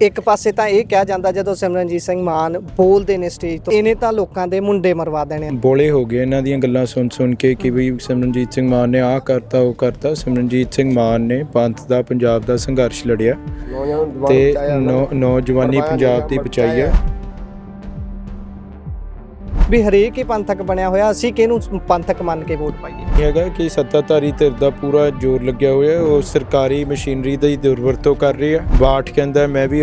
ਇੱਕ ਪਾਸੇ ਤਾਂ ਇਹ ਕਿਹਾ ਜਾਂਦਾ ਜਦੋਂ ਸਿਮਰਨਜੀਤ ਸਿੰਘ ਮਾਨ ਬੋਲਦੇ ਨੇ ਸਟੇਜ ਤੋਂ ਇਹਨੇ ਤਾਂ ਲੋਕਾਂ ਦੇ ਮੁੰਡੇ ਮਰਵਾ ਦੇਣੇ ਬੋਲੇ ਹੋ ਗਏ ਇਹਨਾਂ ਦੀਆਂ ਗੱਲਾਂ ਸੁਣ ਸੁਣ ਕੇ ਕਿ ਵੀ ਸਿਮਰਨਜੀਤ ਸਿੰਘ ਮਾਨ ਨੇ ਆਹ ਕਰਤਾ ਉਹ ਕਰਤਾ। ਸਿਮਰਨਜੀਤ ਸਿੰਘ ਮਾਨ ਨੇ ਪੰਥ ਦਾ ਪੰਜਾਬ ਦਾ ਸੰਘਰਸ਼ ਲੜਿਆ ਤੇ ਨੌ- ਨੌਜਵਾਨੀ ਪੰਜਾਬ ਦੀ ਬਚਾਈ ਹੈ ਵੀ ਹਰੇਕ ਹੀ ਪੰਥਕ ਬਣਿਆ ਹੋਇਆ, ਅਸੀਂ ਕਿਹਨੂੰ ਪੰਥਕ ਮੰਨ ਕੇ ਵੋਟ ਪਾਈਏ? ਇਹ ਹੈਗਾ ਕਿ ਸੱਤਾਧਾਰੀ ਧਿਰ ਦਾ ਪੂਰਾ ਜ਼ੋਰ ਲੱਗਿਆ ਹੋਇਆ ਉਹ ਸਰਕਾਰੀ ਮਸ਼ੀਨਰੀ ਦੀ ਦੁਰਵਰਤੋਂ ਕਰ ਰਹੀ ਹੈ। ਬਾਠ ਕਹਿੰਦਾ, ਮੈਂ ਵੀ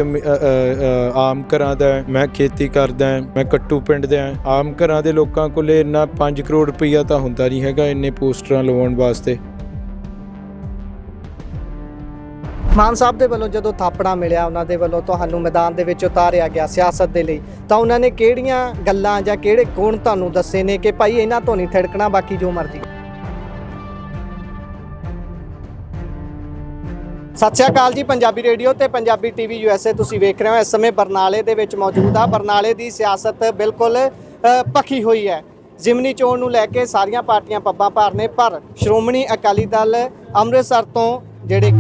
ਆਮ ਘਰਾਂ ਦਾ ਮੈਂ ਖੇਤੀ ਕਰਦਾ ਮੈਂ ਕੱਟੂ ਪਿੰਡ ਦਾ ਆਮ ਘਰਾਂ ਦੇ ਲੋਕਾਂ ਕੋਲੇ ਇੰਨਾ 5 ਕਰੋੜ ਰੁਪਈਆ ਤਾਂ ਹੁੰਦਾ ਨਹੀਂ ਹੈਗਾ, ਇੰਨੇ ਪੋਸਟਰਾਂ ਲਵਾਉਣ ਵਾਸਤੇ। ਮਾਨ ਸਾਹਿਬ ਦੇ ਵੱਲੋਂ ਜਦੋਂ ਥਾਪੜਾ ਮਿਲਿਆ ਉਹਨਾਂ ਦੇ ਵੱਲੋਂ ਤੁਹਾਨੂੰ ਮੈਦਾਨ ਦੇ ਵਿੱਚ ਉਤਾਰਿਆ ਗਿਆ ਸਿਆਸਤ ਦੇ ਲਈ ਤਾਂ ਉਹਨਾਂ ਨੇ ਕਿਹੜੀਆਂ ਗੱਲਾਂ ਜਾਂ ਕਿਹੜੇ ਗੁਣ ਤੁਹਾਨੂੰ ਦੱਸੇ ਨੇ ਕਿ ਭਾਈ ਇਹਨਾਂ ਤੋਂ ਨਹੀਂ ਥੜਕਣਾ ਬਾਕੀ ਜੋ ਮਰਜ਼ੀ? ਸਤਿ ਸ਼੍ਰੀ ਅਕਾਲ ਜੀ ਪੰਜਾਬੀ ਰੇਡੀਓ ਤੇ ਪੰਜਾਬੀ ਟੀਵੀ ਯੂਐਸਏ ਤੁਸੀਂ ਵੇਖ ਰਹੇ ਹੋ। ਇਸ ਸਮੇਂ ਬਰਨਾਲੇ ਦੇ ਵਿੱਚ ਮੌਜੂਦ ਆ। ਬਰਨਾਲੇ ਦੀ ਸਿਆਸਤ ਬਿਲਕੁਲ ਅ, ਭਖੀ ਹੋਈ ਹੈ। ਜ਼ਿਮਨੀ ਚੋਣ ਨੂੰ ਲੈ ਕੇ ਸਾਰੀਆਂ ਪਾਰਟੀਆਂ ਪੱਬਾਂ ਭਾਰ ਨੇ ਪਰ ਸ਼੍ਰੋਮਣੀ ਅਕਾਲੀ ਦਲ ਅੰਮ੍ਰਿਤਸਰ ਤੋਂ ਜਿਹੜੇ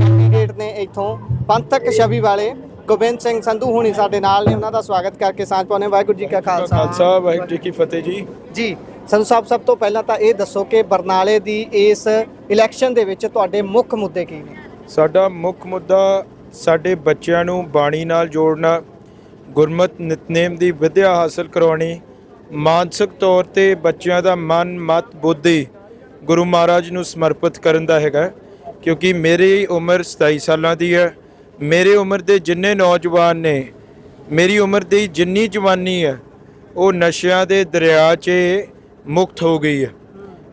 ਕੈਂਡੀਡੇਟ ਨੇ ਇੱਥੋਂ ਪੰਥਕ ਛਵੀ ਵਾਲੇ ਗੋਬਿੰਦ ਸਿੰਘ ਸੰਧੂ ਹੁਣੀ ਸਾਡੇ ਨਾਲ ਨੇ ਉਹਨਾਂ ਦਾ ਸਵਾਗਤ ਕਰਕੇ ਸਾਂਝ ਪਾਉਣੇ ਵਾਹਿਗੁਰੂ ਜੀ ਕਾ ਖਾਲਸਾ। ਖਾਲਸਾ ਵਾਹਿਗੁਰੂ ਜੀ ਕੀ ਫਤਿਹ ਜੀ। ਜੀ ਸੰਧੂ ਸਾਹਿਬ ਸਭ ਤੋਂ ਪਹਿਲਾਂ ਤਾਂ ਇਹ ਦੱਸੋ ਕਿ ਬਰਨਾਲੇ ਦੀ ਇਸ ਇਲੈਕਸ਼ਨ ਦੇ ਵਿੱਚ ਤੁਹਾਡੇ ਮੁੱਖ ਮੁੱਦੇ ਕੀ ਨੇ? ਸਾਡਾ ਮੁੱਖ ਮੁੱਦਾ ਸਾਡੇ ਬੱਚਿਆਂ ਨੂੰ ਬਾਣੀ ਨਾਲ ਜੋੜਨਾ ਗੁਰਮਤ ਨਿਤਨੇਮ ਦੀ ਵਿਦਿਆ ਹਾਸਲ ਕਰਵਾਉਣੀ ਮਾਨਸਿਕ ਤੌਰ ਤੇ ਬੱਚਿਆਂ ਦਾ ਮਨ ਮਤ ਬੁੱਧੀ ਗੁਰੂ ਮਹਾਰਾਜ ਨੂੰ ਸਮਰਪਿਤ ਕਰਨ ਦਾ ਹੈਗਾ। ਕਿਉਂਕਿ ਮੇਰੀ ਉਮਰ 27 ਸਾਲਾਂ ਦੀ ਹੈ। ਮੇਰੇ ਉਮਰ ਦੇ ਜਿੰਨੇ ਨੌਜਵਾਨ ਨੇ, ਮੇਰੀ ਉਮਰ ਦੀ ਜਿੰਨੀ ਜਵਾਨੀ ਹੈ, ਉਹ ਨਸ਼ਿਆਂ ਦੇ ਦਰਿਆ 'ਚ ਮੁਕਤ ਹੋ ਗਈ ਹੈ।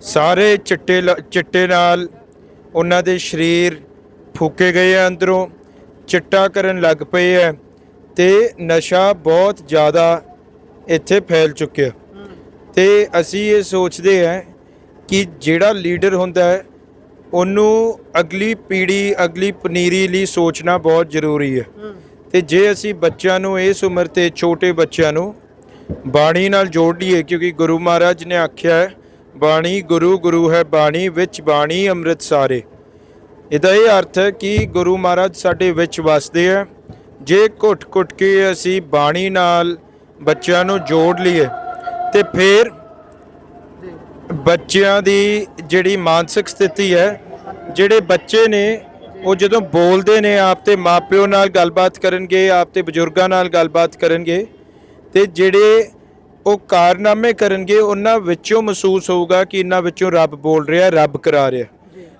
ਸਾਰੇ ਚਿੱਟੇ ਲ- ਚਿੱਟੇ ਨਾਲ ਉਹਨਾਂ ਦੇ ਸਰੀਰ ਫੂਕੇ ਗਏ ਆ ਅੰਦਰੋਂ, ਚਿੱਟਾ ਕਰਨ ਲੱਗ ਪਏ ਆ ਤੇ ਨਸ਼ਾ ਬਹੁਤ ਜ਼ਿਆਦਾ ਇੱਥੇ ਫੈਲ ਚੁੱਕਿਆ। ਤੇ ਅਸੀਂ ਇਹ ਸੋਚਦੇ ਆ ਕਿ ਜਿਹੜਾ ਲੀਡਰ ਹੁੰਦਾ ਹੈ ਉਹਨੂੰ ਅਗਲੀ ਪੀੜ੍ਹੀ, ਅਗਲੀ ਪਨੀਰੀ ਲਈ ਸੋਚਣਾ ਬਹੁਤ ਜ਼ਰੂਰੀ ਹੈ। ਤੇ ਜੇ ਅਸੀਂ ਬੱਚਿਆਂ ਨੂੰ ਇਸ ਉਮਰ ਤੇ, ਛੋਟੇ ਬੱਚਿਆਂ ਨੂੰ ਬਾਣੀ ਨਾਲ ਜੋੜ ਲਈਏ, ਕਿਉਂਕਿ ਗੁਰੂ ਮਹਾਰਾਜ ਨੇ ਆਖਿਆ ਹੈ, ਬਾਣੀ ਗੁਰੂ ਗੁਰੂ ਹੈ ਬਾਣੀ, ਵਿੱਚ ਬਾਣੀ ਅੰਮ੍ਰਿਤ ਸਾਰੇ। ਇਹਦਾ ਇਹ ਅਰਥ ਹੈ ਕਿ ਗੁਰੂ ਮਹਾਰਾਜ ਸਾਡੇ ਵਿੱਚ ਵਸਦੇ ਆ ਜੇ ਘੁੱਟ-ਘੁੱਟ ਕੇ ਅਸੀਂ ਬਾਣੀ ਨਾਲ ਬੱਚਿਆਂ ਨੂੰ ਜੋੜ ਲਈਏ, ਤੇ ਫਿਰ ਬੱਚਿਆਂ ਦੀ ਜਿਹੜੀ ਮਾਨਸਿਕ ਸਥਿਤੀ ਹੈ, ਜਿਹੜੇ ਬੱਚੇ ਨੇ, ਉਹ ਜਦੋਂ ਬੋਲਦੇ ਨੇ, ਆਪ ਤੇ ਮਾਪਿਓ ਨਾਲ ਗੱਲਬਾਤ ਕਰਨਗੇ, ਆਪ ਤੇ ਬਜ਼ੁਰਗਾਂ ਨਾਲ ਗੱਲਬਾਤ ਕਰਨਗੇ, ਤੇ ਜਿਹੜੇ ਉਹ ਕਾਰਨਾਮੇ ਕਰਨਗੇ, ਉਹਨਾਂ ਵਿੱਚੋਂ ਮਹਿਸੂਸ ਹੋਊਗਾ ਕਿ ਇਹਨਾਂ ਵਿੱਚੋਂ ਰੱਬ ਬੋਲ ਰਿਹਾ, ਰੱਬ ਕਰਾ ਰਿਹਾ।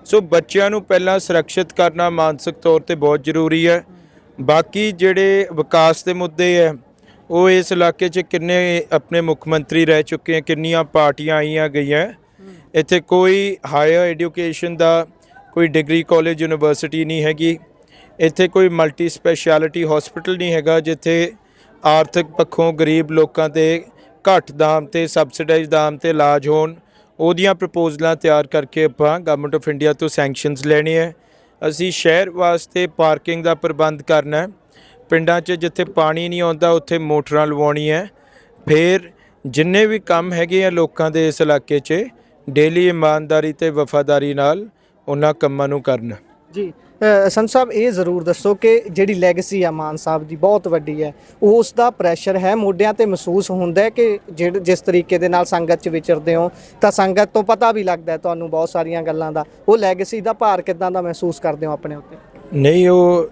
ਸੋ ਬੱਚਿਆਂ ਨੂੰ ਪਹਿਲਾਂ ਸੁਰੱਖਿਅਤ ਕਰਨਾ ਮਾਨਸਿਕ ਤੌਰ ਤੇ ਬਹੁਤ ਜ਼ਰੂਰੀ ਹੈ। ਬਾਕੀ ਜਿਹੜੇ ਵਿਕਾਸ ਦੇ ਮੁੱਦੇ ਹੈ ਉਹ ਇਸ ਇਲਾਕੇ 'ਚ ਕਿੰਨੇ ਆਪਣੇ ਮੁੱਖ ਮੰਤਰੀ ਰਹਿ ਚੁੱਕੇ ਹੈ ਕਿੰਨੀਆਂ ਪਾਰਟੀਆਂ ਆਈਆਂ ਗਈਆਂ। ਇੱਥੇ ਕੋਈ ਹਾਇਰ ਐਜੂਕੇਸ਼ਨ ਦਾ ਕੋਈ ਡਿਗਰੀ ਕਾਲਜ ਯੂਨੀਵਰਸਿਟੀ ਨਹੀਂ ਹੈਗੀ। ਇੱਥੇ ਕੋਈ ਮਲਟੀ ਸਪੈਸ਼ਲਿਟੀ ਹਸਪੀਟਲ ਨਹੀਂ ਹੈਗਾ, ਜਿੱਥੇ ਆਰਥਿਕ ਪੱਖੋਂ ਗਰੀਬ ਲੋਕਾਂ ਦੇ ਘੱਟ ਦਾਮ ਤੇ ਸਬਸਿਡਾਈਜ਼ ਦਾਮ ਤੇ ਇਲਾਜ ਹੋਣ। ਉਹਦੀਆਂ ਪ੍ਰਪੋਜ਼ਲਾਂ ਤਿਆਰ ਕਰਕੇ ਆਪਾਂ ਗਵਰਨਮੈਂਟ ਆਫ ਇੰਡੀਆ ਤੋਂ ਸੈਂਕਸ਼ਨਸ ਲੈਣੇ ਹੈ ਅਸੀਂ ਸ਼ਹਿਰ ਵਾਸਤੇ ਪਾਰਕਿੰਗ ਦਾ ਪ੍ਰਬੰਧ ਕਰਨਾ ਹੈ। ਪਿੰਡਾਂ 'ਚ ਜਿੱਥੇ ਪਾਣੀ ਨਹੀਂ ਆਉਂਦਾ ਉੱਥੇ ਮੋਟਰਾਂ ਲਵਾਉਣੀ ਹੈ ਫਿਰ ਜਿੰਨੇ ਵੀ ਕੰਮ ਹੈਗੇ ਆ ਲੋਕਾਂ ਦੇ ਇਸ ਇਲਾਕੇ 'ਚ ਡੇਲੀ ਇਮਾਨਦਾਰੀ ਤੇ ਵਫਾਦਾਰੀ ਨਾਲ ਉਹਨਾਂ ਕੰਮਾਂ ਨੂੰ ਕਰਨਾ। ਜੀ ਸੰਤ ਸਾਹਿਬ ਇਹ ਜ਼ਰੂਰ ਦੱਸੋ ਕਿ ਜਿਹੜੀ ਲੈਗੇਸੀ ਆ ਮਾਨ ਸਾਹਿਬ ਦੀ ਬਹੁਤ ਵੱਡੀ ਹੈ। ਉਸ ਦਾ ਪ੍ਰੈਸ਼ਰ ਹੈ ਮੋਢਿਆਂ ਤੇ ਮਹਿਸੂਸ ਹੁੰਦਾ ਕਿ ਜਿਸ ਤਰੀਕੇ ਦੇ ਨਾਲ ਸੰਗਤ 'ਚ ਵਿਚਰਦੇ ਹੋ ਤਾਂ ਸੰਗਤ ਤੋਂ ਪਤਾ ਵੀ ਲੱਗਦਾ ਤੁਹਾਨੂੰ ਬਹੁਤ ਸਾਰੀਆਂ ਗੱਲਾਂ ਦਾ। ਉਹ ਲੈਗੇਸੀ ਦਾ ਭਾਰ ਕਿਦਾਂ ਦਾ ਮਹਿਸੂਸ ਕਰਦੇ ਹੋ ਆਪਣੇ ਉੱਤੇ? ਨਹੀਂ ਉਹ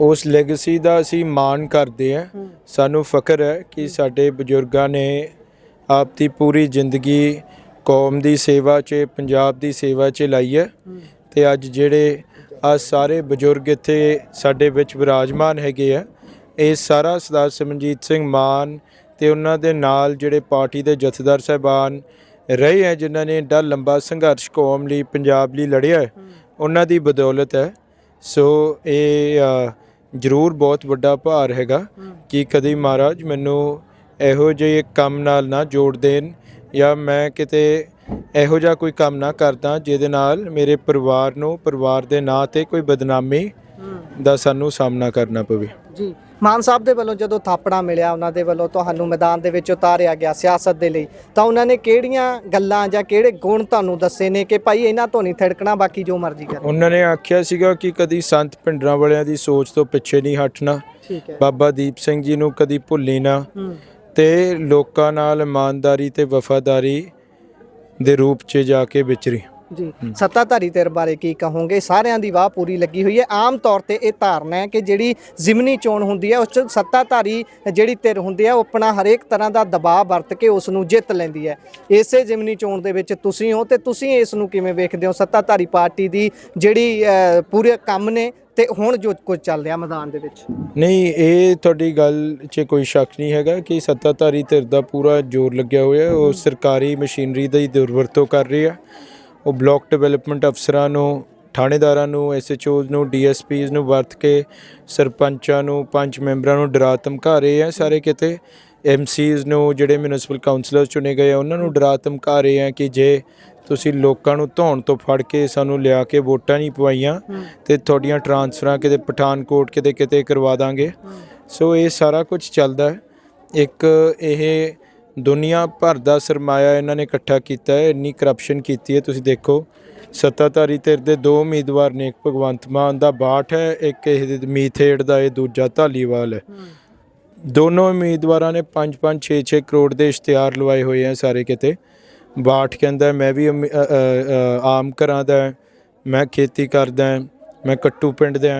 ਉਸ ਲੈਗੇਸੀ ਦਾ ਅਸੀਂ ਮਾਣ ਕਰਦੇ ਹਾਂ। ਸਾਨੂੰ ਫਖਰ ਹੈ ਕਿ ਸਾਡੇ ਬਜ਼ੁਰਗਾਂ ਨੇ ਆਪ ਦੀ ਪੂਰੀ ਜ਼ਿੰਦਗੀ ਕੌਮ ਦੀ ਸੇਵਾ 'ਚ ਪੰਜਾਬ ਦੀ ਸੇਵਾ 'ਚ ਲਾਈ ਹੈ। ਤੇ ਅੱਜ ਜਿਹੜੇ ਆ ਸਾਰੇ ਬਜ਼ੁਰਗ ਇੱਥੇ ਸਾਡੇ ਵਿੱਚ ਵਿਰਾਜਮਾਨ ਹੈਗੇ ਆ ਇਹ ਸਾਰਾ ਸਰਦਾਰ ਸਿਮਰਨਜੀਤ ਸਿੰਘ ਮਾਨ ਤੇ ਉਹਨਾਂ ਦੇ ਨਾਲ ਜਿਹੜੇ ਪਾਰਟੀ ਦੇ ਜਥੇਦਾਰ ਸਾਹਿਬਾਨ ਰਹੇ ਹੈ ਜਿਨ੍ਹਾਂ ਨੇ ਏਡਾ ਲੰਬਾ ਸੰਘਰਸ਼ ਕੌਮ ਲਈ ਪੰਜਾਬ ਲਈ ਲੜਿਆ ਹੈ ਉਹਨਾਂ ਦੀ ਬਦੌਲਤ ਹੈ। ਸੋ ਇਹ ਜ਼ਰੂਰ ਬਹੁਤ ਵੱਡਾ ਭਾਰ ਹੈਗਾ ਕਿ ਕਦੀ ਮਹਾਰਾਜ ਮੈਨੂੰ ਇਹੋ ਜਿਹੇ ਕੰਮ ਨਾਲ ਨਾ ਜੋੜ ਦੇਣ ਜਾਂ ਮੈਂ ਕਿਤੇ ਇਹੋ ਜਿਹਾ ਕੋਈ ਕੰਮ ਨਾ ਕਰਦਾ ਜਿਹਦੇ ਨਾਲ ਮੇਰੇ ਪਰਿਵਾਰ ਨੂੰ ਪਰਿਵਾਰ ਦੇ ਨਾਂ ਤੇ ਕੋਈ ਬਦਨਾਮੀ ਦਾ ਸਾਨੂੰ ਸਾਹਮਣਾ ਕਰਨਾ ਪਵੇ। ਜੀ ਮਾਨ ਸਾਹਿਬ ਦੇ ਵੱਲੋਂ ਜਦੋਂ ਥਾਪੜਾ ਮਿਲਿਆ ਉਹਨਾਂ ਦੇ ਵੱਲੋਂ ਤੁਹਾਨੂੰ ਮੈਦਾਨ ਦੇ ਵਿੱਚ ਉਤਾਰਿਆ ਗਿਆ ਸਿਆਸਤ ਦੇ ਲਈ ਤਾਂ ਉਹਨਾਂ ਨੇ ਕਿਹੜੀਆਂ ਗੱਲਾਂ ਜਾਂ ਕਿਹੜੇ ਗੁਣ ਤੁਹਾਨੂੰ ਦੱਸੇ ਨੇ ਕਿ ਭਾਈ ਇਹਨਾਂ ਤੋਂ ਨਹੀਂ ਥੜਕਣਾ ਬਾਕੀ ਜੋ ਮਰਜ਼ੀ ਕਰ? ਉਹਨਾਂ ਨੇ ਆਖਿਆ ਸੀਗਾ ਕਿ ਕਦੀ ਸੰਤ ਭਿੰਡਰਾਂ ਵਾਲਿਆਂ ਦੀ ਸੋਚ ਤੋਂ ਪਿੱਛੇ ਨਹੀਂ ਹਟਣਾ ਠੀਕ ਹੈ। ਬਾਬਾ ਦੀਪ ਸਿੰਘ ਜੀ ਨੂੰ ਕਦੀ ਭੁੱਲੀ ਨਾ ਹੂੰ। ਤੇ ਲੋਕਾਂ ਨਾਲ ਇਮਾਨਦਾਰੀ ਤੇ ਵਫਾਦਾਰੀ ਦੇ ਰੂਪ 'ਚ ਜਾ ਕੇ ਵਿਚਰੀ। ਜੀ। ਸੱਤਾਧਾਰੀ ਧਿਰ ਬਾਰੇ ਕੀ ਕਹੋਗੇ? ਸਾਰਿਆਂ ਦੀ ਵਾਹ ਪੂਰੀ ਲੱਗੀ ਹੋਈ ਹੈ। ਆਮ ਤੌਰ ਤੇ ਇਹ ਧਾਰਨਾ ਹੈ ਕਿ ਜਿਹੜੀ ਜ਼ਿਮਨੀ ਚੋਣ ਹੁੰਦੀ ਹੈ ਉਸ ਚ ਸੱਤਾਧਾਰੀ ਜਿਹੜੀ ਧਿਰ ਹੁੰਦੀ ਹੈ ਉਹ ਆਪਣਾ ਹਰੇਕ ਤਰ੍ਹਾਂ ਦਾ ਦਬਾਅ ਵਰਤ ਕੇ ਉਸ ਨੂੰ ਜਿੱਤ ਲੈਂਦੀ ਹੈ। ਇਸੇ ਜ਼ਿਮਨੀ ਚੋਣ ਦੇ ਵਿੱਚ ਤੁਸੀਂ ਹੋ ਤੇ ਤੁਸੀਂ ਇਸ ਨੂੰ ਕਿਵੇਂ ਵੇਖਦੇ ਹੋ? ਸੱਤਾਧਾਰੀ ਪਾਰਟੀ ਦੀ ਜਿਹੜੀ ਪੂਰੇ ਕੰਮ ਨੇ ਤੇ ਹੁਣ ਜੋ ਕੁਝ ਚੱਲ ਰਿਹਾ ਮੈਦਾਨ ਦੇ ਵਿੱਚ? ਨਹੀਂ ਇਹ ਤੁਹਾਡੀ ਗੱਲ 'ਚ ਕੋਈ ਸ਼ੱਕ ਨਹੀਂ ਹੈਗਾ ਕਿ ਸੱਤਾਧਾਰੀ ਧਿਰ ਦਾ ਪੂਰਾ ਜ਼ੋਰ ਲੱਗਿਆ ਹੋਇਆ। ਉਹ ਸਰਕਾਰੀ ਮਸ਼ੀਨਰੀ ਦਾ ਦੁਰਵਰਤੋਂ ਕਰ ਰਹੀ ਹੈ। ਉਹ ਬਲਾਕ ਡਿਵੈਲਪਮੈਂਟ ਅਫਸਰਾਂ ਨੂੰ ਥਾਣੇਦਾਰਾਂ ਨੂੰ ਐਸਐਚਓਜ਼ ਨੂੰ ਡੀਐਸਪੀਜ਼ ਨੂੰ ਵਰਤ ਕੇ ਸਰਪੰਚਾਂ ਨੂੰ ਪੰਚ ਮੈਂਬਰਾਂ ਨੂੰ ਡਰਾ ਧਮਕਾ ਰਹੇ ਆ ਸਾਰੇ ਕਿਤੇ। ਐਮਸੀਜ਼ ਨੂੰ ਜਿਹੜੇ ਮਿਊਨਿਸਪਲ ਕਾਉਂਸਲਰ ਚੁਣੇ ਗਏ ਆ ਉਹਨਾਂ ਨੂੰ ਡਰਾ ਧਮਕਾ ਰਹੇ ਆ ਕਿ ਜੇ ਤੁਸੀਂ ਲੋਕਾਂ ਨੂੰ ਧੌਣ ਤੋਂ ਫੜ ਕੇ ਸਾਨੂੰ ਲਿਆ ਕੇ ਵੋਟਾਂ ਨਹੀਂ ਪਵਾਈਆਂ ਤੇ ਤੁਹਾਡੀਆਂ ਟਰਾਂਸਫਰਾਂ ਕਿਤੇ ਪਠਾਨਕੋਟ ਕਿਤੇ ਕਿਤੇ ਕਰਵਾ ਦਾਂਗੇ। ਸੋ ਇਹ ਸਾਰਾ ਕੁਝ ਚੱਲਦਾ ਹੈ। ਇੱਕ ਇਹ ਦੁਨੀਆ ਭਰ ਦਾ ਸਰਮਾਇਆ ਇਹਨਾਂ ਨੇ ਇਕੱਠਾ ਕੀਤਾ ਹੈ ਇੰਨੀ ਕਰਪਸ਼ਨ ਕੀਤੀ ਹੈ ਤੁਸੀਂ ਦੇਖੋ। ਸੱਤਾਧਾਰੀ ਧਿਰ ਦੇ ਦੋ ਉਮੀਦਵਾਰ ਨੇ ਇੱਕ ਭਗਵੰਤ ਮਾਨ ਦਾ ਬਾਠ ਹੈ ਇੱਕ ਇਹ ਮੀਥੇੜ ਦਾ ਇਹ ਦੂਜਾ ਧਾਲੀਵਾਲ ਹੈ। ਦੋਨੋਂ ਉਮੀਦਵਾਰਾਂ ਨੇ 5-5 6-6 ਕਰੋੜ ਦੇ ਇਸ਼ਤਿਹਾਰ ਲਵਾਏ ਹੋਏ ਆ ਸਾਰੇ ਕਿਤੇ। ਬਾਠ ਕਹਿੰਦਾ ਮੈਂ ਵੀ ਆਮ ਘਰਾਂ ਦਾ ਮੈਂ ਖੇਤੀ ਕਰਦਾ ਮੈਂ ਕੱਟੂ ਪਿੰਡ ਦਾ।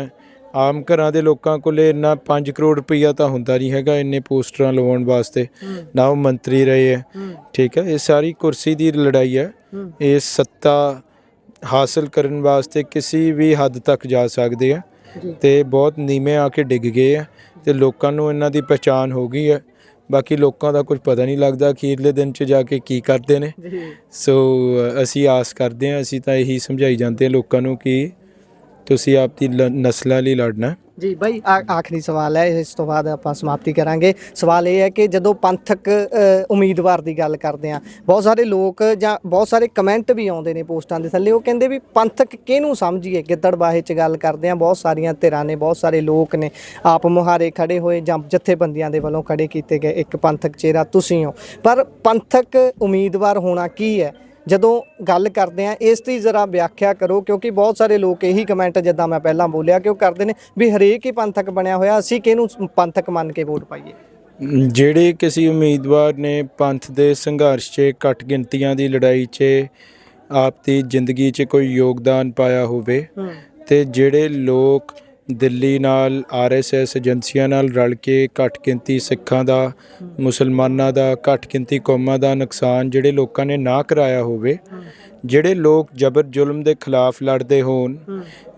ਆਮ ਘਰਾਂ ਦੇ ਲੋਕਾਂ ਕੋਲੇ ਇੰਨਾ 5 ਕਰੋੜ ਰੁਪਈਆ ਤਾਂ ਹੁੰਦਾ ਨਹੀਂ ਹੈਗਾ ਇੰਨੇ ਪੋਸਟਰਾਂ ਲਵਾਉਣ ਵਾਸਤੇ। ਨਾ ਉਹ ਮੰਤਰੀ ਰਹੇ ਹੈ। ਠੀਕ ਹੈ ਇਹ ਸਾਰੀ ਕੁਰਸੀ ਦੀ ਲੜਾਈ ਹੈ। ਇਹ ਸੱਤਾ ਹਾਸਲ ਕਰਨ ਵਾਸਤੇ ਕਿਸੇ ਵੀ ਹੱਦ ਤੱਕ ਜਾ ਸਕਦੇ ਆ ਤੇ ਬਹੁਤ ਨੀਵੇਂ ਆ ਕੇ ਡਿੱਗ ਗਏ ਆ ਤੇ ਲੋਕਾਂ ਨੂੰ ਇਹਨਾਂ ਦੀ ਪਛਾਣ ਹੋ ਗਈ ਹੈ। ਬਾਕੀ ਲੋਕਾਂ ਦਾ ਕੁਝ ਪਤਾ ਨਹੀਂ ਲੱਗਦਾ ਅਖੀਰਲੇ ਦਿਨ 'ਚ ਜਾ ਕੇ ਕੀ ਕਰਦੇ ਨੇ। ਸੋ ਅਸੀਂ ਆਸ ਕਰਦੇ ਹਾਂ ਅਸੀਂ ਤਾਂ ਇਹੀ ਸਮਝਾਈ ਜਾਂਦੇ ਹਾਂ ਲੋਕਾਂ ਨੂੰ ਕਿ ਤੁਸੀਂ ਆਪਦੀ ਲ- ਨਸਲਾਂ ਲਈ ਲੜਨਾ ਹੈ। ਜੀ ਬਾਈ ਆ- ਆਖਰੀ ਸਵਾਲ ਹੈ ਇਸ ਤੋਂ ਬਾਅਦ ਆਪਾਂ ਸਮਾਪਤੀ ਕਰਾਂਗੇ। ਸਵਾਲ ਇਹ ਹੈ ਕਿ ਜਦੋਂ ਪੰਥਕ ਅ, ਉਮੀਦਵਾਰ ਦੀ ਗੱਲ ਕਰਦੇ ਆ ਬਹੁਤ ਸਾਰੇ ਲੋਕ ਜਾਂ ਬਹੁਤ ਸਾਰੇ ਕਮੈਂਟ ਵੀ ਆਉਂਦੇ ਨੇ ਪੋਸਟਾਂ ਦੇ ਥੱਲੇ ਉਹ ਕਹਿੰਦੇ ਵੀ ਪੰਥਕ ਕਿਹਨੂੰ ਸਮਝੀਏ? ਗਿੱਦੜਬਾਹੇ 'ਚ ਗੱਲ ਕਰਦੇ ਆ ਬਹੁਤ ਸਾਰੀਆਂ ਧਿਰਾਂ ਨੇ ਬਹੁਤ ਸਾਰੇ ਲੋਕ ਨੇ ਆਪ ਮੁਹਾਰੇ ਖੜੇ ਹੋਏ ਜਾਂ ਜਥੇਬੰਦੀਆਂ ਦੇ ਵੱਲੋਂ ਖੜੇ ਕੀਤੇ ਗਏ ਇੱਕ ਪੰਥਕ ਚਿਹਰਾ ਤੁਸੀਂ ਹੋ। ਪਰ ਪੰਥਕ ਉਮੀਦਵਾਰ ਹੋਣਾ ਕੀ ਹੈ? ਜਦੋਂ ਗੱਲ ਕਰਦੇ ਆ ਇਸ ਦੀ ਜ਼ਰਾ ਵਿਆਖਿਆ ਕਰੋ ਕਿਉਂਕਿ ਬਹੁਤ ਸਾਰੇ ਲੋਕ ਇਹੀ ਕਮੈਂਟ ਜਿੱਦਾਂ ਮੈਂ ਪਹਿਲਾਂ ਬੋਲਿਆ ਕਿ ਉਹ ਕਰਦੇ ਨੇ ਵੀ ਹਰੇਕ ਹੀ ਪੰਥਕ ਬਣਿਆ ਹੋਇਆ ਅਸੀਂ ਕਿਹਨੂੰ ਪੰਥਕ ਮੰਨ ਕੇ ਵੋਟ ਪਾਈਏ? ਜਿਹੜੇ ਕਿਸੇ ਉਮੀਦਵਾਰ ਨੇ ਪੰਥ ਦੇ ਸੰਘਰਸ਼ 'ਚ ਘੱਟ ਗਿਣਤੀਆਂ ਦੀ ਲੜਾਈ 'ਚ ਆਪਦੀ ਜ਼ਿੰਦਗੀ 'ਚ ਕੋਈ ਯੋਗਦਾਨ ਪਾਇਆ ਹੋਵੇ ਤੇ ਜਿਹੜੇ ਲੋਕ ਦਿੱਲੀ ਨਾਲ ਆਰਐਸਐਸ ਏਜੰਸੀਆਂ ਨਾਲ ਰਲ ਕੇ ਘੱਟ ਗਿਣਤੀ ਸਿੱਖਾਂ ਦਾ ਮੁਸਲਮਾਨਾਂ ਦਾ ਘੱਟ ਗਿਣਤੀ ਕੌਮਾਂ ਦਾ ਨੁਕਸਾਨ ਜਿਹੜੇ ਲੋਕਾਂ ਨੇ ਨਾ ਕਰਾਇਆ ਹੋਵੇ ਜਿਹੜੇ ਲੋਕ ਜਬਰ ਜ਼ੁਲਮ ਦੇ ਖਿਲਾਫ ਲੜਦੇ ਹੋਣ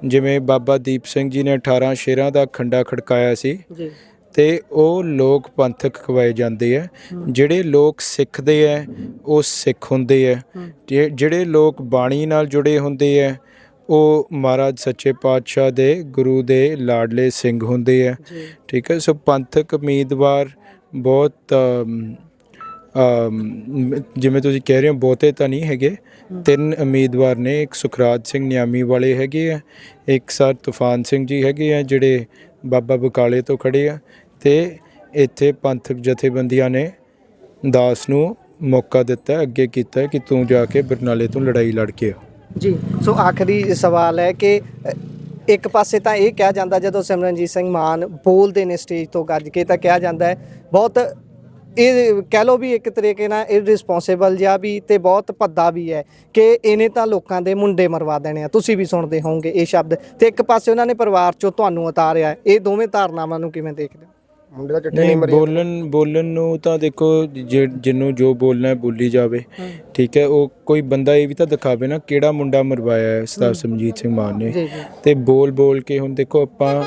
ਜਿਵੇਂ ਬਾਬਾ ਦੀਪ ਸਿੰਘ ਜੀ ਨੇ 18 ਸ਼ੇਰਾਂ ਦਾ ਖੰਡਾ ਖੜਕਾਇਆ ਸੀ ਜੀ। ਤੇ ਉਹ ਲੋਕ ਪੰਥਕ ਖਵਾਏ ਜਾਂਦੇ ਆ ਜਿਹੜੇ ਲੋਕ ਸਿੱਖਦੇ ਆ ਉਹ ਸਿੱਖ ਹੁੰਦੇ ਆ ਜਿਹੜੇ ਲੋਕ ਬਾਣੀ ਨਾਲ ਜੁੜੇ ਹੁੰਦੇ ਆ ਉਹ ਮਹਾਰਾਜ ਸੱਚੇ ਪਾਤਸ਼ਾਹ ਦੇ ਗੁਰੂ ਦੇ ਲਾਡਲੇ ਸਿੰਘ ਹੁੰਦੇ ਆ। ਠੀਕ ਹੈ ਸੋ ਪੰਥਕ ਉਮੀਦਵਾਰ ਬਹੁਤ ਜਿਵੇਂ ਤੁਸੀਂ ਕਹਿ ਰਹੇ ਹੋ ਬਹੁਤੇ ਤਾਂ ਨਹੀਂ ਹੈਗੇ। ਤਿੰਨ ਉਮੀਦਵਾਰ ਨੇ ਇੱਕ ਸੁਖਰਾਜ ਸਿੰਘ ਨਿਆਮੀ ਵਾਲੇ ਹੈਗੇ ਆ ਇੱਕ ਸਰ ਤੂਫਾਨ ਸਿੰਘ ਜੀ ਹੈਗੇ ਆ ਜਿਹੜੇ ਬਾਬਾ ਬਕਾਲੇ ਤੋਂ ਖੜੇ ਆ ਤੇ ਇੱਥੇ ਪੰਥਕ ਜਥੇਬੰਦੀਆਂ ਨੇ ਦਾਸ ਨੂੰ ਮੌਕਾ ਦਿੱਤਾ ਅੱਗੇ ਕੀਤਾ ਕਿ ਤੂੰ ਜਾ ਕੇ ਬਰਨਾਲੇ ਤੋਂ ਲੜਾਈ ਲੜ ਕੇ ਆ। ਜੀ। ਸੋ ਆਖਰੀ ਸਵਾਲ ਹੈ ਕਿ ਇੱਕ ਪਾਸੇ ਤਾਂ ਇਹ ਕਿਹਾ ਜਾਂਦਾ ਜਦੋਂ ਸਿਮਰਨਜੀਤ ਸਿੰਘ ਮਾਨ ਬੋਲਦੇ ਨੇ ਸਟੇਜ ਤੋਂ ਗੱਜ ਕੇ ਤਾਂ ਕਿਹਾ ਜਾਂਦਾ ਹੈ, ਬਹੁਤ ਇਹ ਕਹਿ ਲੋ ਵੀ ਇੱਕ ਤਰੀਕੇ ਨਾਲ ਇਹ ਇਰਰਿਸਪੌਂਸਿਬਲ ਜਿਹਾ ਵੀ ਤੇ ਬਹੁਤ ਭੱਦਾ ਵੀ ਹੈ ਕਿ ਇਹਨੇ ਤਾਂ ਲੋਕਾਂ ਦੇ ਮੁੰਡੇ ਮਰਵਾ ਦੇਣੇ ਆ। ਤੁਸੀਂ ਵੀ ਸੁਣਦੇ ਹੋਵੋਗੇ ਇਹ ਸ਼ਬਦ ਤੇ ਇੱਕ ਪਾਸੇ ਉਹਨਾਂ ਨੇ ਪਰਿਵਾਰ ਚੋਂ ਤੁਹਾਨੂੰ ਉਤਾਰਿਆ ਇਹ ਦੋਵੇਂ ਧਾਰਨਾਵਾਂ ਨੂੰ ਕਿਵੇਂ ਦੇਖਦੇ ਹੋ? ਮੁੰਡੇ ਦਾ ਚਿੱਟੇ ਨਹੀਂ ਨਹੀਂ ਮਰੀ ਬੋਲਣ ਬੋਲਣ ਨੂੰ ਤਾਂ ਦੇਖੋ ਜੇ- ਜਿਹਨੂੰ ਜੋ ਬੋਲਣਾ ਹੈ ਬੋਲੀ ਜਾਵੇ। ਠੀਕ ਹੈ ਉਹ ਕੋਈ ਬੰਦਾ ਇਹ ਵੀ ਤਾਂ ਦਿਖਾਵੇ ਨਾ ਕਿਹੜਾ ਮੁੰਡਾ ਮਰਵਾਇਆ ਹੈ ਸਰਦਾਰ ਸਮਜੀਤ ਸਿੰਘ ਮਾਨ ਨੇ। ਜੀ ਜੀ। ਤੇ ਬੋਲ ਬੋਲ ਕੇ ਹੁਣ ਦੇਖੋ ਆਪਾਂ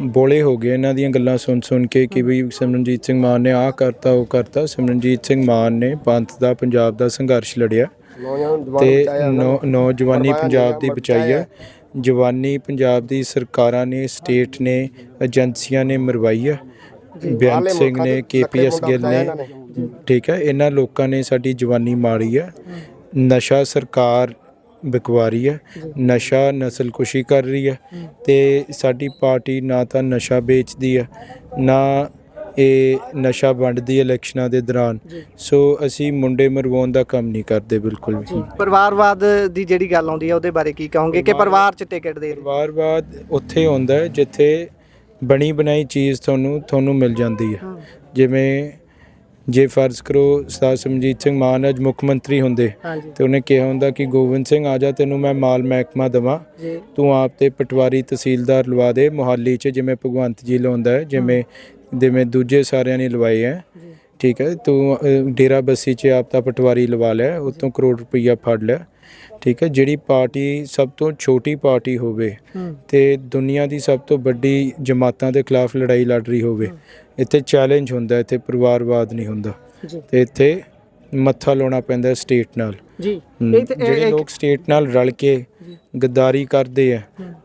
ਬੋਲੇ ਹੋ ਗਏ ਇਹਨਾਂ ਦੀਆਂ ਗੱਲਾਂ ਸੁਣ ਸੁਣ ਕੇ ਕਿ ਵੀ ਸਿਮਰਨਜੀਤ ਸਿੰਘ ਮਾਨ ਨੇ ਆਹ ਕਰਤਾ ਉਹ ਕਰਤਾ। ਸਿਮਰਨਜੀਤ ਸਿੰਘ ਮਾਨ ਨੇ ਪੰਥ ਦਾ ਪੰਜਾਬ ਦਾ ਸੰਘਰਸ਼ ਲੜਿਆ। ਨੌਜਵਾਨ ਤੇ ਬਚਾਇਆ ਉਹਨਾਂ ਨੌ- ਨੂੰ। ਨੌਜਵਾਨੀ ਪੰਜਾਬ ਨਹੀਂ, ਦੀ ਬਚਾਈ ਹੈ। ਜਵਾਨੀ ਪੰਜਾਬ ਦੀ ਸਰਕਾਰਾਂ ਨੇ ਸਟੇਟ ਨੇ ਏਜੰਸੀਆਂ ਨੇ ਮਰਵਾਈ ਹੈ। ਬੇਅੰਤ ਸਿੰਘ ਨੇ ਕੇਪੀਐਸ ਗਿੱਲ ਨੇ। ਠੀਕ ਹੈ ਇਹਨਾਂ ਲੋਕਾਂ ਨੇ ਸਾਡੀ ਜਵਾਨੀ ਮਾਰੀ ਹੈ। ਨਸ਼ਾ ਸਰਕਾਰ ਬਿਕਵਾਰੀ ਹੈ। ਨਸ਼ਾ ਨਸਲਕੁਸ਼ੀ ਕਰ ਰਹੀ ਹੈ ਤੇ ਸਾਡੀ ਪਾਰਟੀ ਨਾ ਤਾਂ ਨਸ਼ਾ ਵੇਚਦੀ ਹੈ ਨਾ ਇਹ ਨਸ਼ਾ ਵੰਡਦੀ ਹੈ ਇਲੈਕਸ਼ਨਾਂ ਦੇ ਦੌਰਾਨ। ਸੋ ਅਸੀਂ ਮੁੰਡੇ ਮਰਵਾਉਣ ਦਾ ਕੰਮ ਨਹੀਂ ਕਰਦੇ ਬਿਲਕੁਲ ਵੀ। ਪਰਿਵਾਰਵਾਦ ਦੀ ਜਿਹੜੀ ਗੱਲ ਆਉਂਦੀ ਹੈ ਉਹਦੇ ਬਾਰੇ ਕੀ ਕਹੋਗੇ? ਕਿ ਪਰਿਵਾਰ 'ਚ ਟਿਕਟ ਦੇ ਪਰਿਵਾਰਵਾਦ ਉੱਥੇ ਹੁੰਦਾ ਹੈ ਜਿੱਥੇ ਬਣੀ ਬਣਾਈ ਚੀਜ਼ ਤੁਹਾਨੂੰ ਤੁਹਾਨੂੰ ਮਿਲ ਜਾਂਦੀ ਹੈ। ਜਿਵੇਂ ਜੇ ਫਰਜ਼ ਕਰੋ ਸਰਦਾਰ ਸਮਜੀਤ ਸਿੰਘ ਮਾਨ ਅੱਜ ਮੁੱਖ ਮੰਤਰੀ ਹੁੰਦੇ ਤੇ ਉਹਨੇ ਕਿਹਾ ਹੁੰਦਾ ਕਿ ਗੋਬਿੰਦ ਸਿੰਘ ਆ ਜਾ ਤੈਨੂੰ ਮੈਂ ਮਾਲ ਮਹਿਕਮਾ ਦਵਾਂ। ਤੂੰ ਆਪ ਤੇ ਪਟਵਾਰੀ ਤਹਿਸੀਲਦਾਰ ਲਵਾ ਦੇ ਮੁਹਾਲੀ 'ਚ ਜਿਵੇਂ ਭਗਵੰਤ ਜੀ ਲਾਉਂਦਾ ਹੈ ਜਿਵੇਂ ਜਿਵੇਂ ਦੂਜੇ ਸਾਰਿਆਂ ਨੇ ਲਵਾਏ ਹੈ। ਠੀਕ ਹੈ ਤੂੰ ਡੇਰਾ ਬੱਸੀ 'ਚ ਆਪ ਦਾ ਪਟਵਾਰੀ ਲਵਾ ਲਿਆ ਉਤੋਂ ਕਰੋੜ ਰੁਪਈਆ ਫੜ ਲਿਆ। ਠੀਕ ਹੈ ਜਿਹੜੀ ਪਾਰਟੀ ਸਭ ਤੋਂ ਛੋਟੀ ਪਾਰਟੀ ਹੋਵੇ ਤੇ ਦੁਨੀਆ ਦੀ ਸਭ ਤੋਂ ਵੱਡੀ ਜਮਾਤਾਂ ਦੇ ਖਿਲਾਫ ਲੜਾਈ ਲੜ ਰਹੀ ਹੋਵੇ ਇੱਥੇ ਚੈਲੰਜ ਹੁੰਦਾ ਇੱਥੇ ਪਰਿਵਾਰਵਾਦ ਨਹੀਂ ਹੁੰਦਾ। ਤੇ ਇੱਥੇ ਮੱਥਾ ਲਾਉਣਾ ਪੈਂਦਾ ਸਟੇਟ ਨਾਲ। ਜੀ। ਜਿਹੜੇ ਲੋਕ ਸਟੇਟ ਨਾਲ ਰਲ ਕੇ ਗੱਦਾਰੀ ਕਰਦੇ ਆ।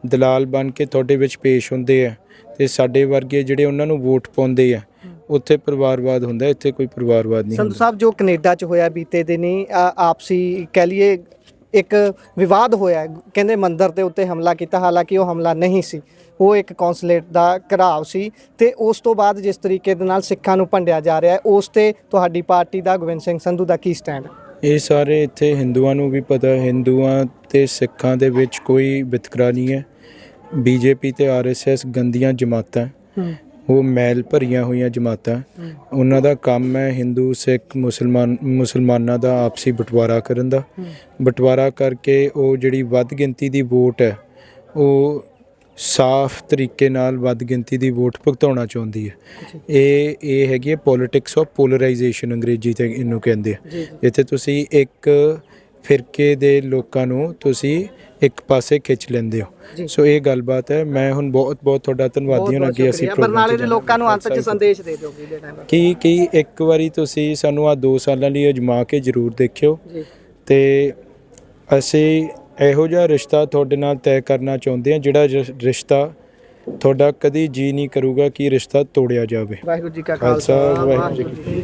ਦਲਾਲ ਬਣ ਕੇ ਤੁਹਾਡੇ ਵਿੱਚ ਪੇਸ਼ ਹੁੰਦੇ ਆ ਤੇ ਸਾਡੇ ਵਰਗੇ ਜਿਹੜੇ ਉਹਨਾਂ ਨੂੰ ਵੋਟ ਪਾਉਂਦੇ ਆ ਉੱਥੇ ਪਰਿਵਾਰਵਾਦ ਹੁੰਦਾ ਇੱਥੇ ਕੋਈ ਪਰਿਵਾਰਵਾਦ ਨਹੀਂ ਹੁੰਦਾ। ਸਾਹਿਬ ਜੋ ਕੈਨੇਡਾ 'ਚ ਹੋਇਆ ਬੀਤੇ ਦਿਨੀ ਆਪਸੀ ਕਹਿ ਲਈਏ ਇੱਕ ਵਿਵਾਦ ਹੋਇਆ। ਕਹਿੰਦੇ ਮੰਦਿਰ ਦੇ ਉੱਤੇ ਹਮਲਾ ਕੀਤਾ ਹਾਲਾਂਕਿ ਉਹ ਹਮਲਾ ਨਹੀਂ ਸੀ। ਉਹ ਇੱਕ ਕੌਂਸੂਲੇਟ ਦਾ ਘਰਾਵ ਸੀ ਤੇ ਉਸ ਤੋਂ ਬਾਅਦ ਜਿਸ ਤਰੀਕੇ ਦੇ ਨਾਲ ਸਿੱਖਾਂ ਨੂੰ ਭੰਡਿਆ ਜਾ ਰਿਹਾ ਹੈ ਉਸ ਤੇ ਤੁਹਾਡੀ ਪਾਰਟੀ ਦਾ ਗੋਬਿੰਦ ਸਿੰਘ ਸੰਧੂ ਦਾ ਕੀ ਸਟੈਂਡ ਇਹ ਸਾਰੇ ਇੱਥੇ ਹਿੰਦੂਆਂ ਨੂੰ ਵੀ ਪਤਾ ਹਿੰਦੂਆਂ ਤੇ ਸਿੱਖਾਂ ਦੇ ਵਿੱਚ ਕੋਈ ਵਿਤਕਰਾ ਨਹੀਂ ਹੈ। ਬੀਜੇਪੀ ਤੇ ਆਰਐਸਐਸ ਗੰਦੀਆਂ ਜਮਾਤਾਂ ਉਹ ਮੈਲ ਭਰੀਆਂ ਹੋਈਆਂ ਜਮਾਤਾਂ। ਉਹਨਾਂ ਦਾ ਕੰਮ ਹੈ ਹਿੰਦੂ ਸਿੱਖ ਮੁਸਲਮਾਨ ਮੁਸਲਮਾਨਾਂ ਦਾ ਆਪਸੀ ਬਟਵਾਰਾ ਕਰਨ ਦਾ। ਬਟਵਾਰਾ ਕਰਕੇ ਉਹ ਜਿਹੜੀ ਵੱਧ ਗਿਣਤੀ ਦੀ ਵੋਟ ਹੈ ਉਹ ਸਾਫ਼ ਤਰੀਕੇ ਨਾਲ ਵੱਧ ਗਿਣਤੀ ਦੀ ਵੋਟ ਭੁਗਤਾਉਣਾ ਚਾਹੁੰਦੀ ਹੈ। ਇਹ ਇਹ ਹੈਗੀ ਹੈ ਪੋਲਿਟਿਕਸ ਆਫ ਪੋਲਰਾਈਜੇਸ਼ਨ ਅੰਗਰੇਜ਼ੀ ਤੇ ਇਹਨੂੰ ਕਹਿੰਦੇ ਆ। ਜਿੱਥੇ ਤੁਸੀਂ ਇੱਕ ਫਿਰਕੇ ਦੇ ਲੋਕਾਂ ਨੂੰ ਤੁਸੀਂ ਇੱਕ ਪਾਸੇ ਖਿੱਚ ਲੈਂਦੇ ਹੋ। ਸੋ ਇਹ ਗੱਲਬਾਤ ਹੈ। ਮੈਂ ਹੁਣ ਬਹੁਤ ਬਹੁਤ ਤੁਹਾਡਾ ਧੰਨਵਾਦੀ ਹਾਂ ਅੱਗੇ ਅਸੀਂ ਬਰਨਾਲੇ ਦੇ। ਲੋਕਾਂ ਨੂੰ ਅੰਤ 'ਚ ਸੰਦੇਸ਼ ਦੇ ਦਿਓ ਜੀ ਦੇ ਟਾਈਮ ਕੀ ਕੀ ਇੱਕ ਵਾਰੀ ਤੁਸੀਂ ਸਾਨੂੰ ਆ 2 ਸਾਲਾਂ ਲਈ ਅਜਮਾ ਕੇ ਜ਼ਰੂਰ ਦੇਖਿਓ। ਜੀ। ਤੇ ਅਸੀਂ ਇਹੋ ਜਿਹਾ ਰਿਸ਼ਤਾ ਤੁਹਾਡੇ ਨਾਲ ਤੈਅ ਕਰਨਾ ਚਾਹੁੰਦੇ ਹਾਂ ਜਿਹੜਾ ਰਿਸ਼ਤਾ ਤੁਹਾਡਾ ਕਦੀ ਜੀ ਨਹੀਂ ਕਰੂਗਾ ਕਿ ਰਿਸ਼ਤਾ ਤੋੜਿਆ ਜਾਵੇ। ਵਾਹਿਗੁਰੂ ਜੀ ਕਾ ਖਾਲਸਾ, ਵਾਹਿਗੁਰੂ ਜੀ ਕੀ ਕੀ